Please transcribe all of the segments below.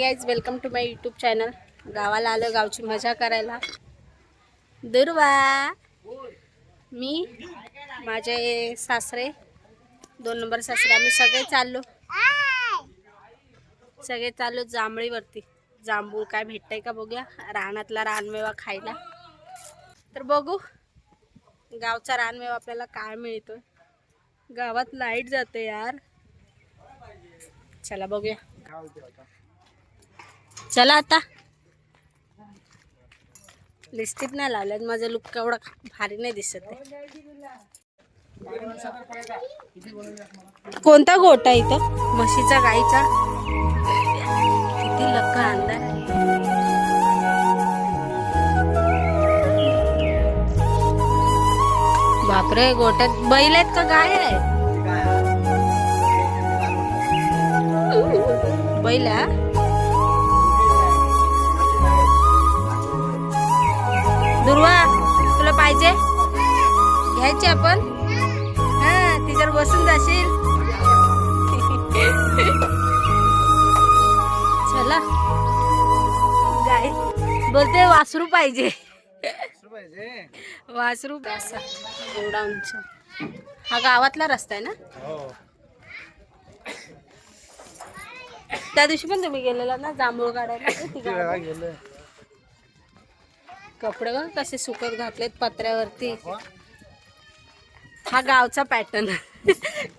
Guys welcome to my YouTube channel गावाला आलो गावची मजा करायला. दुर्वा. मी माझे सासरे दोन नंबर सासरे आम्ही सगळे चाललो. सगळे चाललो जांभळीवरती. जांभूळ काय भेटतंय का बघूया. रानातला रानमेवा खायला. तर बघू गावचा रानमेवा आपल्याला काय मिळतोय. गावात लाइट जाते यार. चला बघूया. चला आता. लिस्टिप नाही लावल्यात माझा लुक केवढा भारी नाही दिसत आहे. कोणता गोटा आहे इथं? म्हशीचा गाईचा? किती लक्क अंधार बापरे गोट्यात बैल आहेत का गाय आहे? बैल पाहिजे? घ्यायची आपण? हा तिच्यावर बसून जाशील. चला. गाय बोलते वासरू पाहिजे. वासरू एवढा उंच हा गावातला रस्ता आहे ना? त्या दिवशी पण तुम्ही गेलेला ना जांभूळ काढायला? गेलो कपडे कसे सुकत घातलेत पत्र्यावरती. हा गावचा पॅटर्न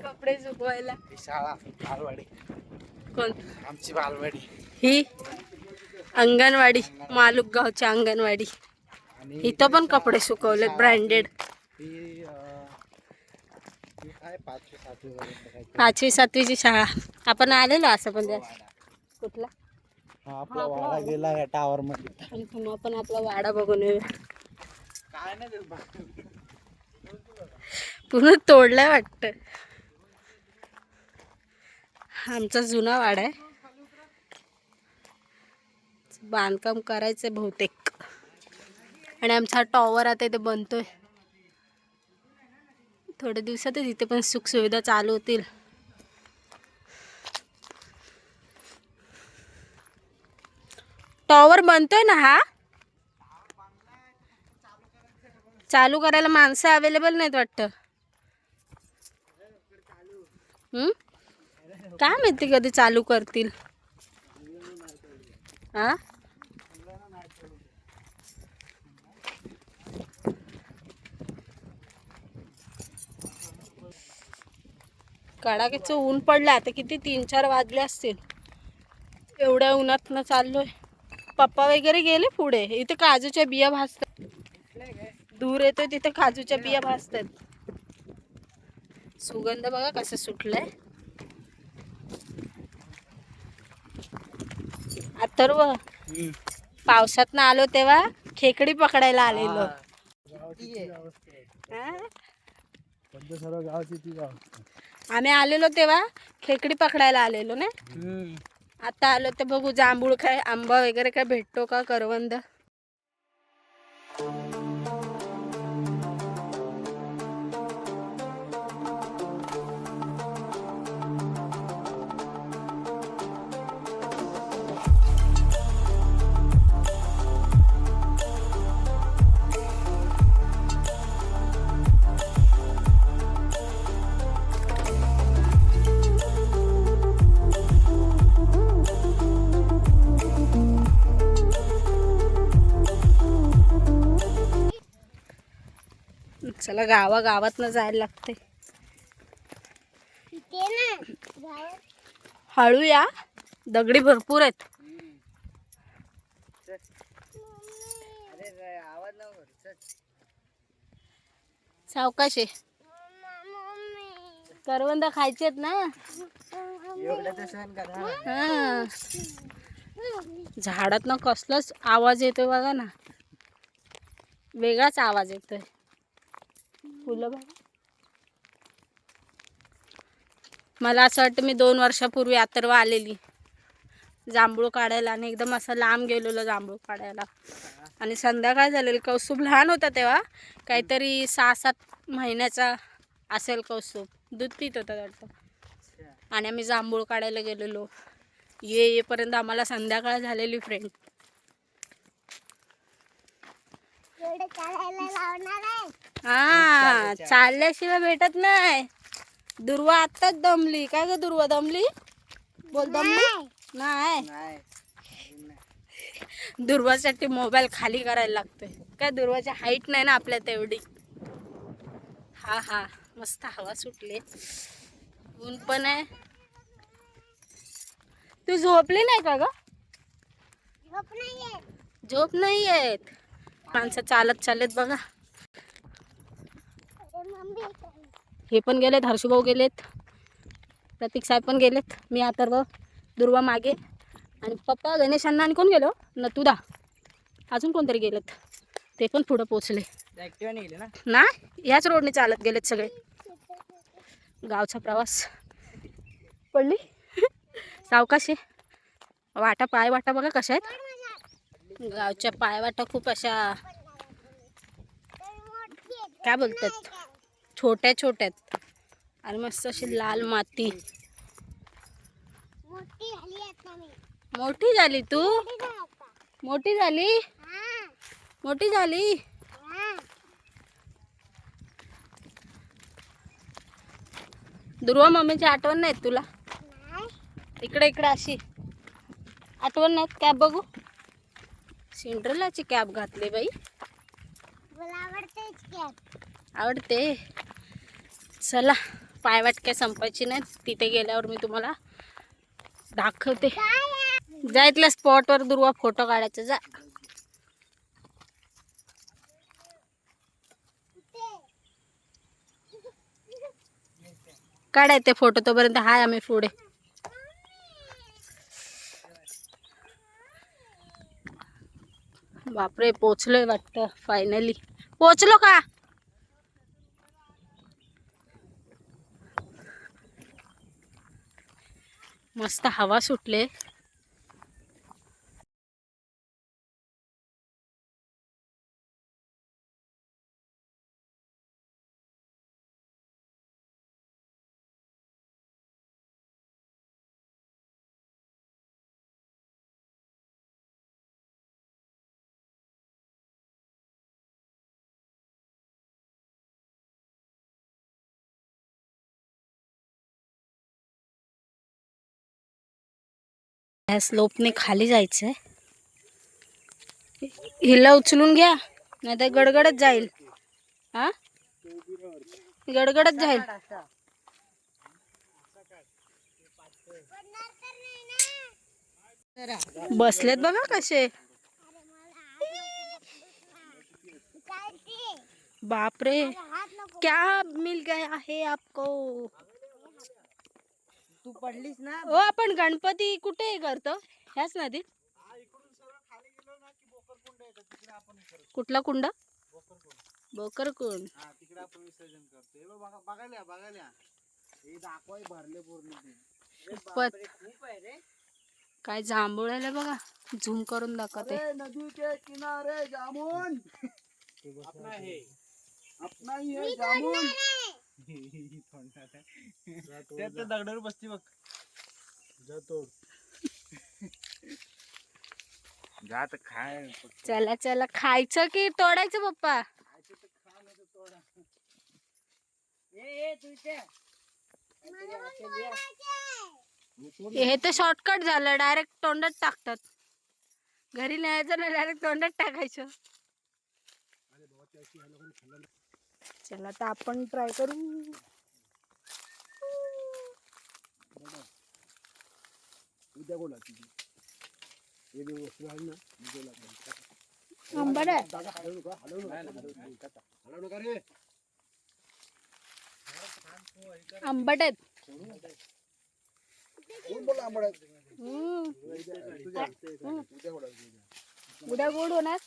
कपडे सुकवायला. शाळा बालवाडी. कोण? आमची बालवाडी. ही अंगणवाडी मालूक गावची अंगणवाडी. इथं पण कपडे सुकवले ब्रँडेड ही ही पाचवी सातवीची शाळा. आपण आलेलो असं पण त्या कुठला? हा आपला वाडा गेला या टावर मध्ये. आणि आपला वाडा बघून येऊ काय नाही पूर्ण तोडलाय वाटतं. आमचा जुना वाडा आहे. बांधकाम करायचंय बहुतेक. आणि आमचा टॉवर आता इथे बनतोय. थोड्या दिवसातच इथे पण सुखसुविधा चालू होतील. टॉवर बनतोय ना हा? चालू करायला माणसं अवेलेबल नाहीत वाटतं. काय माहिती कधी चालू करतील? हा कडाक्याचं ऊन पडलं आता किती तीन चार वाजले असतील. एवढ्या उन्हातनं चाललोय. पप्पा वगैरे गेले पुढे. इथे काजूच्या बिया भाजतात. दूर येतोय तिथे काजूच्या बिया भाजतात. सुगंध बघा कसं सुटलंय. अथर्व पावसात ना आलो तेव्हा खेकडी पकडायला आलेलो. आम्ही आलेलो तेव्हा खेकडी पकडायला आलेलो ना? आता आलो तर बघू जांभूळ काय आंबा वगैरे काय भेटतो का करवंद? चला गावा गावात न जायला लागते हळू या. दगडी भरपूर आहेत. सावकाशे करवंद खायचे आहेत ना? झाडात ना कसलाच आवाज येतोय बघा ना. वेगळाच आवाज येतोय. फुलं बघा. मला असं वाटतं मी दोन वर्षापूर्वी अथर्व आलेली. जांभूळ काढायला आणि एकदम असं लांब गेलेलो जांभूळ काढायला. आणि संध्याकाळ झालेली कौस्तुभ लहान होता तेव्हा. काहीतरी सहा सात महिन्याचा असेल कौस्तुभ दूध पित होता वाटतं. आणि आम्ही जांभूळ काढायला गेलेलो. ये येपर्यंत आम्हाला संध्याकाळ झालेली फ्रेंड हा चालल्याशिवाय भेटत नाही. दुर्वा आत्ताच दमली. काय ग दुर्वा दमली? बोल दमली? नाही. नाही. दुर्वासाठी मोबाईल खाली करायला लागतोय. काय दुर्वाची हाईट नाही ना आपल्या तेवढी. हा हा. मस्त हवा सुटली. ऊन पण आहे. तू झोपली नाही का ग? झोप नाही येत माणसं चालत चालत बघा. हे पण गेलेत हर्षभाऊ गेलेत. प्रतीक साहेब पण गेलेत मी अथर्व दुर्वा मागे. आणि पप्पा गणेशांना आणि कोण गेलो नतुदा. अजून कोणतरी गेलेत. ते पण पुढं पोचले ना? ह्याच रोडने चालत गेलेत सगळे. गावचा प्रवास. पडली? सावकाशी वाटा पाय वाटा बघा कशा आहेत. गावच्या पाय वाटा खूप अशा काय बोलतात? छोट्या छोट्या आहेत आणि मस्त अशी लाल माती. मोठी झाली तू? मोठी झाली? मोठी झाली? दुर्वा मम्मीची आठवण नाही तुला? इकडे इकडे अशी. आठवण नाहीत? कॅब बघू? सिंड्रेलाची कॅब घातली बाई. आवडते चला पायवाटक्या संपायची नाही तिथे गेल्यावर मी तुम्हाला दाखवते. जा इथल्या स्पॉटवर दुर्वा फोटो काढायचा जा. काढायचे फोटो तोपर्यंत हाय आम्ही पुढे. बापरे पोचलोय वाटतं फायनली पोचलो का? मस्त हवा सुटले. या स्लोपने खाली जायचंय हिला उचलून घ्या नाही तर गडगडत जाईल. हा? गडगडत जाईल. बसलेत बघा कसे. बापरे. क्या मिल गया है आपको? तू पडलीस ना. हो आपण गणपती कुठे करतो? ह्याच नदीत. कुठला कुंड? बोकर कुंड हा तिकडे आपण विसर्जन करतो. हे बघ, बघा बघायला बघायला. हे दाखवाय भरले पूर्ण खूप आहे रे. काय जांभूळाला बघा झूम करून दाखवते. अरे नदी के किनारे जामुन. अपना है अपना ही है जामुन. त्यात त्या दगडावर बसती बघ. जातो जात खाय. चला चला. खायचं की तोडायचं पप्पा? हे तर शॉर्टकट झालं. डायरेक्ट तोंडात टाकतात. घरी न्यायचं ना डायरेक्ट तोंडात टाकायचं. चला तर आपण ट्राय करू उद्या हे आहे ना. आंबट आहे जागा हलवू नका हलवू नका हलवू नका. हलवू नका रे आंबट आहेत कोण बोला आंबट आहे? हम्म. तुझ्या उद्या बोला उद्या. उद्या गोड होणार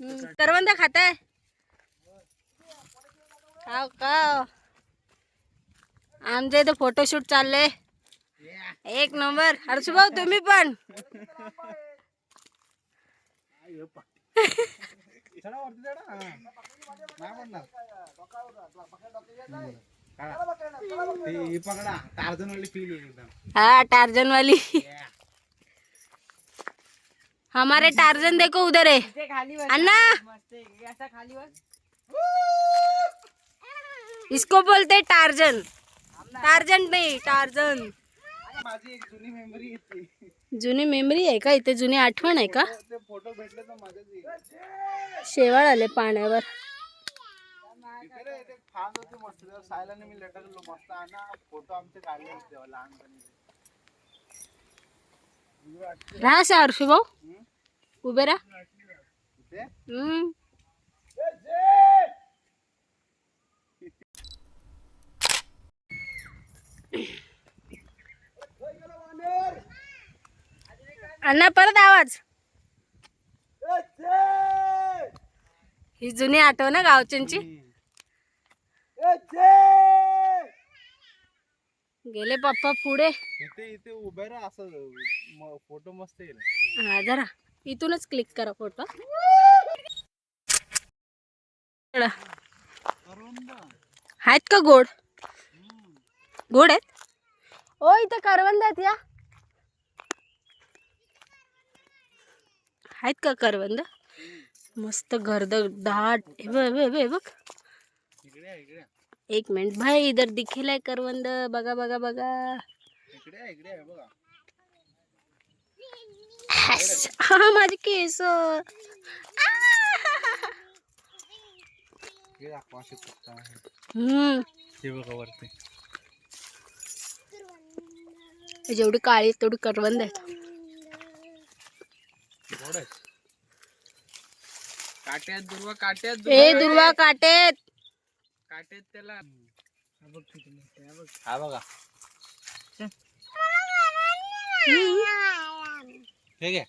ते तुझे बे- हे. करवंद खाव खाव आमच्या इथं फोटोशूट चाललंय. एक नंबर. हर्षभाऊ तुम्ही पण. हा. नाही म्हणणार हमारे टार्जन देखो उधर है। अन्ना। इसको बोलते हैं टार्जन। टार्जन नहीं टार्जन। माझी एक जुनी मेमरी येते जुनी मेमरी आहे का? इथे जुनी आठवण आहे का? फ़ोटो भेटले तर मजाच शेवाळ आले पाण्यावर। तिथे रे फांद होती मस्त. तेव्हा मी लटकलो मस्त. आणि फ़ोटो आमचे काढले होते लहानपणी. राहा हर्षू भाऊ. उभे राहा. अण्णा परत आवाज. ही जुनी आठवण ना गावच्यांची. गेले पप्पा पुढे. इथे इथे उभे राहा असं फोटो मस्त येईल. हा जरा. इथूनच क्लिक करा फोटो आहेत का गोड? गोड आहेत? ओ इथे करवंद आहेत या. आहेत का करवंद? मस्त गर्द दाट. हे बघ हे बघ, हे बघ. इकडे आहे, इकडे आहे. एक मिनिट भाई इधर दिखेलाय करवंद। बघा बघा बघा इकडे आहे, इकडे आहे बघा. हा माझे केस हे दाखवा असे पत्ता आहे. हम्म. ते बघा वरती. जेवढी काळी आहेत, तेवढी करवंद आहेत. गोड आहेत काट्यात दुर्वा काट्यात ए दुर्वा काटेत त्याला. हा बघा हे घे.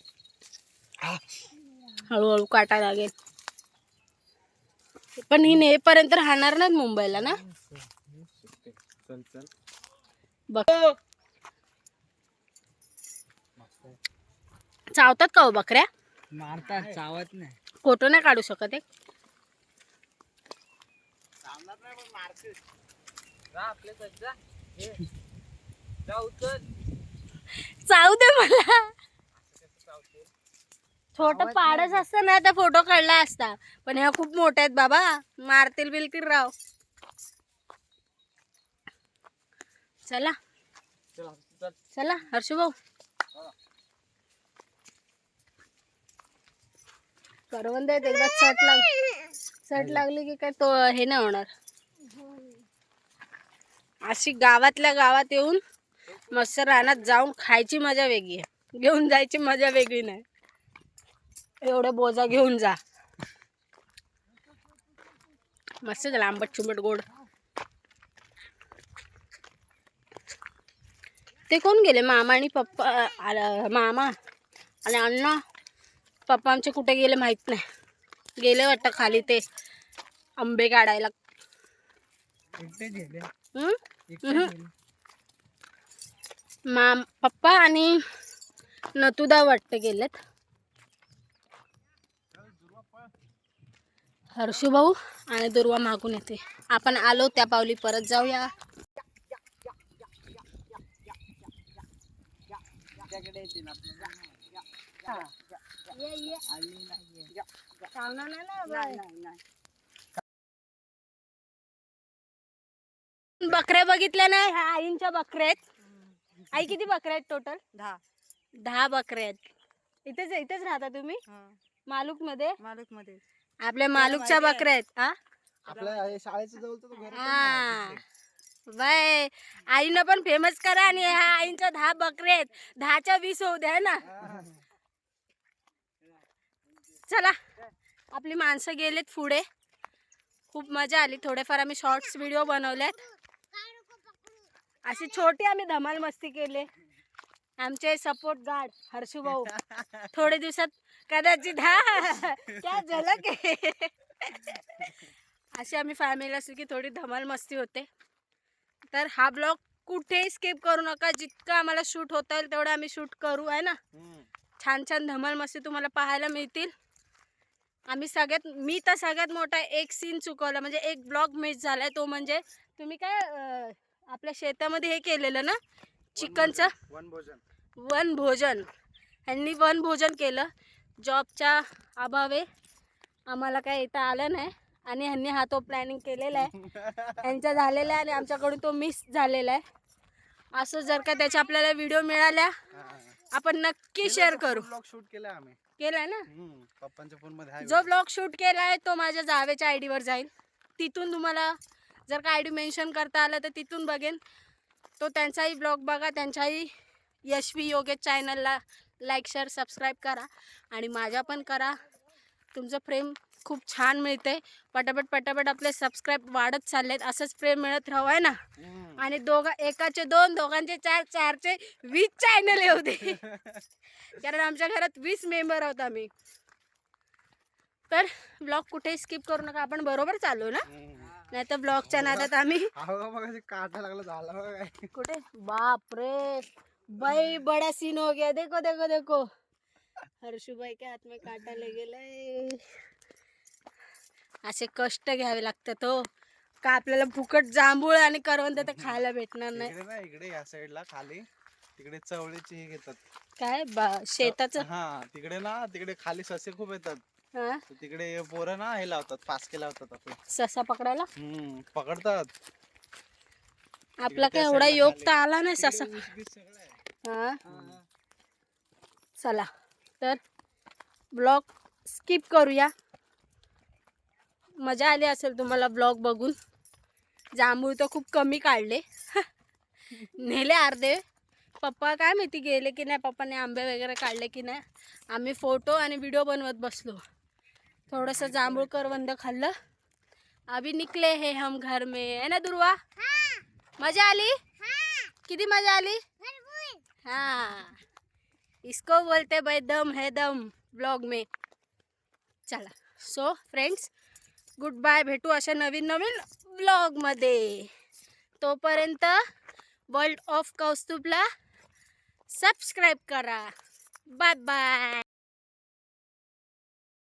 हळूहळू काटा लागेल. पण ही नेपर्यंत राहणार नाहीत मुंबईला ना? चल चल. बघ. चावतात का हो बकऱ्या? मारतात चावत नाही. फोटो नाही काढू शकत एक चावणार नाही पण मारते आपल्या सज्जा जाऊ चल चावू दे मला. छोट पाडच असतं ना तर फोटो काढला असता. पण ह्या खूप मोठ्या आहेत बाबा. मारतील बिलतील राव. चला. चल हर्षू भाऊ. करवंद आहेत एकदा चट लाग चट लागली की काय तो हे नाही होणार. अशी गावातल्या गावात येऊन मस्त रानात जाऊन खायची मजा वेगळी आहे. घेऊन जायची मजा वेगळी नाही. एवढं बोजा घेऊन जा. मस्त झालं आंबट चुंबट गोड. ते कोण गेले? मामा आणि पप्पा मामा आणि अण्णा? पप्पा आमचे कुठे गेले माहीत नाही. गेले वाटतं खाली ते आंबे काढायला. माम पप्पा आणि नतुदा वाटतं गेलेत. हर्षू भाऊ आणि दुर्वा मागून येते. आपण आलो त्या पावली परत जाऊया. बकऱ्या बघितल्या नाही ह्या आईंच्या बकऱ्या आहेत. आई किती बकऱ्या आहेत टोटल दहा. दहा बकऱ्या आहेत. इथेच इथेच राहता तुम्ही? मालूकमध्ये मालूकमध्ये आपल्या मालूकच्या. बकऱ्या आहेत हा? आपल्या शाळेच्या जवळ हा. बाय आईनं पण फेमस करा आणि ह्या आईंच्या दहा बकरे आहेत. दहाच्या वीस होऊ द्या ना. चला. आपली माणसं गेलेत पुढे. खूप मजा आली. थोडेफार आम्ही शॉर्ट्स व्हिडिओ बनवलेत अशी छोटी आम्ही धमाल मस्ती केले. आमचे सपोर्ट गार्ड हर्षू भाऊ. थोडे दिवसात कदाचित हा क्या झलक अशी आम्ही फॅमिली असली की थोडी धमाल मस्ती होते. तर हा ब्लॉग कुठेही स्किप करू नका. जितकं आम्हाला शूट होता येईल तेवढं आम्ही शूट करू आहे ना? छान छान धमाल मस्ती तुम्हाला पाहायला मिळतील. आम्ही सगळ्यात मी तर सगळ्यात मोठा एक सीन चुकवला. म्हणजे एक ब्लॉग मिस झालाय. तो म्हणजे तुम्ही काय आपल्या शेतामध्ये हे केलेलं ना? चिकनचं? वन भोजन. वन भोजन. ह्यांनी वन भोजन केलं. जॉबच्या अभावे आम्हाला काय येता आलं नाही. आणि ह्यांनी हा तो प्लॅनिंग केलेला आहे. यांचा झालेला आहे आणि आमच्याकडून तो मिस झालेला आहे. असं जर का त्याच्या आपल्याला व्हिडिओ मिळाल्या आपण नक्की शेअर करू. ब्लॉग शूट केलाय आम्ही. केलाय ना? पप्पांच्या फोनमध्ये जो ब्लॉग शूट केला आहे तो माझ्या जावेच्या आय डीवर जाईल. तिथून तुम्हाला जर का आय डी मेन्शन करता आलं तर तिथून बघेन. तो त्यांचाही ब्लॉग बघा त्यांच्याही यशवी योगेश चॅनलला लाईक शेअर सबस्क्राईब करा आणि माझ्या पण करा. तुमचं प्रेम खूप छान मिळते पटापट पटापट आपले सबस्क्राईब वाढत चाललेत असंच प्रेम मिळत राहू आहे ना. आणि दोघा एकाचे दोन दोघांचे चार चारचे वीस चॅनल येऊ दे कारण आमच्या घरात वीस मेंबर आहोत आम्ही. तर ब्लॉग कुठे स्किप करू नका आपण बरोबर चालू ना. नाही तर ब्लॉगच्या नादात आम्ही अहो बघा ते काटा लागला झाला बघा काय. कुठे? बाप रे भाई बड़ा सीन हो गया. देखो देखो देखो. हर्षू भाई के हात में काटा ले गेलाय. असे कष्ट घ्यावे लागतात हो. का आपल्याला फुकट जांभूळ आणि करवंद तर खायला भेटणार नाही. इकडे या साईडला खाली. तिकडे चवळीची हे घेतात. काय? बा- शेताचं? हा तिकडे ना तिकडे खाली ससे खूप येतात. हा? तर तिकडे पोरं ना हे लावतात पाचके लावतात आपले. ससा पकडायला? हम्म, पकडतात. आपला काय एवढा योग. तर आला नाही ससा तिकडे ऊस बीस सगळं आहे. हा. चला. तर ब्लॉग स्किप करूया. मजा आली असेल तुम्हाला ब्लॉग बघून. जांभूळ तर खूप कमी काढले. नेले अर्धे. पप्पा काय माहिती गेले की नाही? पप्पाने आंबे वगैरे काढले की नाही? आम्ही फोटो आणि व्हिडिओ बनवत बसलो. थोडंसं जांभूळ करवंद खाल्लं. अभी निकले हे हम घर में. है ना दुर्वा? मजा आली? किती मजा आली? हाँ. इसको बोलते भाई दम है दम ब्लॉग में. चला. सो फ्रेंड्स गुड बाय भेटू अशा नवीन नवीन ब्लॉगमध्ये तोपर्यंत वर्ल्ड ऑफ कौस्तुभला सबस्क्राईब करा. Bye bye